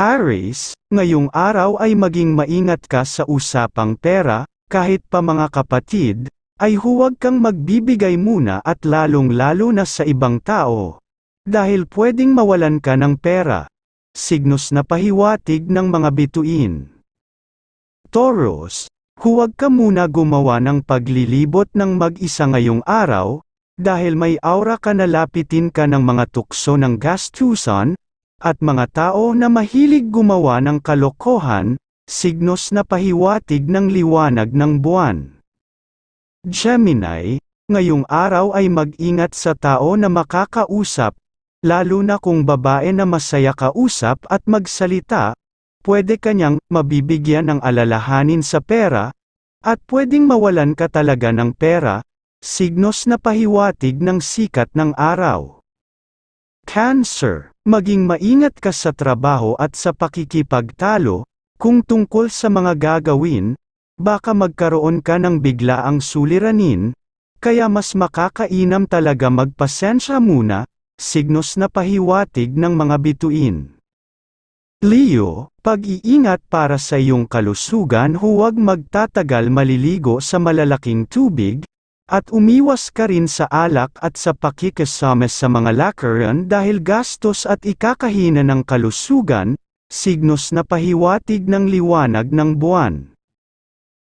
Aries, ngayong araw ay maging maingat ka sa usapang pera, kahit pa mga kapatid, ay huwag kang magbibigay muna at lalong-lalo na sa ibang tao. Dahil pwedeng mawalan ka ng pera. Signos na pahiwatig ng mga bituin. Taurus, huwag ka muna gumawa ng paglilibot ng mag-isa ngayong araw, dahil may aura ka na lapitin ka ng mga tukso ng gastusan, at mga tao na mahilig gumawa ng kalokohan, signos na pahiwatig ng liwanag ng buwan. Gemini, ngayong araw ay mag-ingat sa tao na makakausap, lalo na kung babae na masaya kausap at magsalita, pwede kanyang mabibigyan ng alalahanin sa pera, at pwedeng mawalan ka talaga ng pera, signos na pahiwatig ng sikat ng araw. Cancer, maging maingat ka sa trabaho at sa pakikipagtalo, kung tungkol sa mga gagawin, baka magkaroon ka ng biglaang suliranin, kaya mas makakainam talaga magpasensya muna, signos na pahiwatig ng mga bituin. Leo, pag-iingat para sa iyong kalusugan huwag magtatagal maliligo sa malalaking tubig, at umiwas ka rin sa alak at sa pakikasama sa mga lakaran dahil gastos at ikakahina ng kalusugan, signos na pahiwatig ng liwanag ng buwan.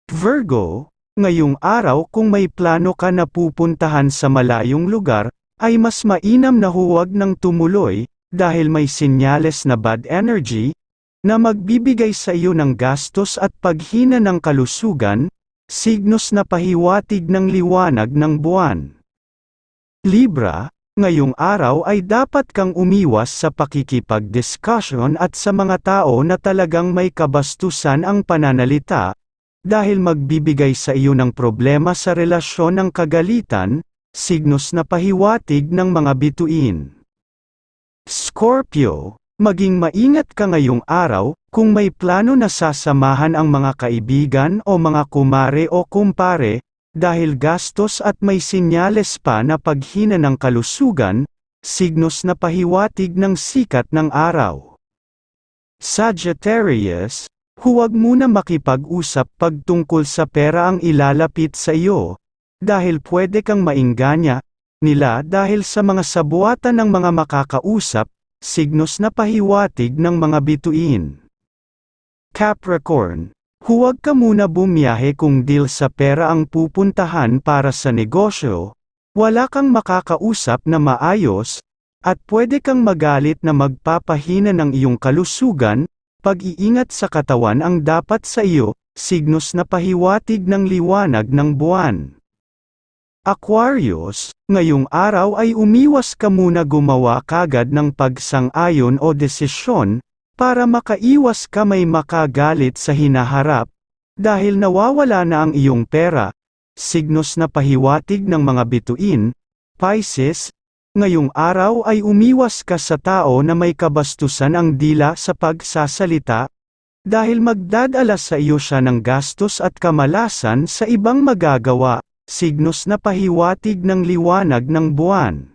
Virgo, ngayong araw kung may plano ka na pupuntahan sa malayong lugar, ay mas mainam na huwag nang tumuloy, dahil may sinyales na bad energy, na magbibigay sa iyo ng gastos at paghina ng kalusugan, signos na pahiwatig ng liwanag ng buwan. Libra, ngayong araw ay dapat kang umiwas sa pakikipag-discussion at sa mga tao na talagang may kabastusan ang pananalita, dahil magbibigay sa iyo ng problema sa relasyon ng kagalitan, signos na pahiwatig ng mga bituin. Scorpio, maging maingat ka ngayong araw, kung may plano na sasamahan ang mga kaibigan o mga kumare o kumpare, dahil gastos at may sinyales pa na paghina ng kalusugan, signos na pahiwatig ng sikat ng araw. Sagittarius, huwag muna makipag-usap pagtungkol sa pera ang ilalapit sa iyo, dahil pwede kang mainganya, nila dahil sa mga sabuatan ng mga makakausap, signos na pahiwatig ng mga bituin. Capricorn, huwag ka muna bumiyahe kung deal sa pera ang pupuntahan para sa negosyo, wala kang makakausap na maayos, at pwede kang magalit na magpapahina ng iyong kalusugan, pag-iingat sa katawan ang dapat sa iyo, signos na pahiwatig ng liwanag ng buwan. Aquarius, ngayong araw ay umiwas ka muna gumawa kagad ng pagsang-ayon o desisyon, para makaiwas ka may makagalit sa hinaharap, dahil nawawala na ang iyong pera, signos na pahiwatig ng mga bituin, Pisces, ngayong araw ay umiwas ka sa tao na may kabastusan ang dila sa pagsasalita, dahil magdadala sa iyo siya ng gastos at kamalasan sa ibang magagawa signos na pahiwatig ng liwanag ng buwan.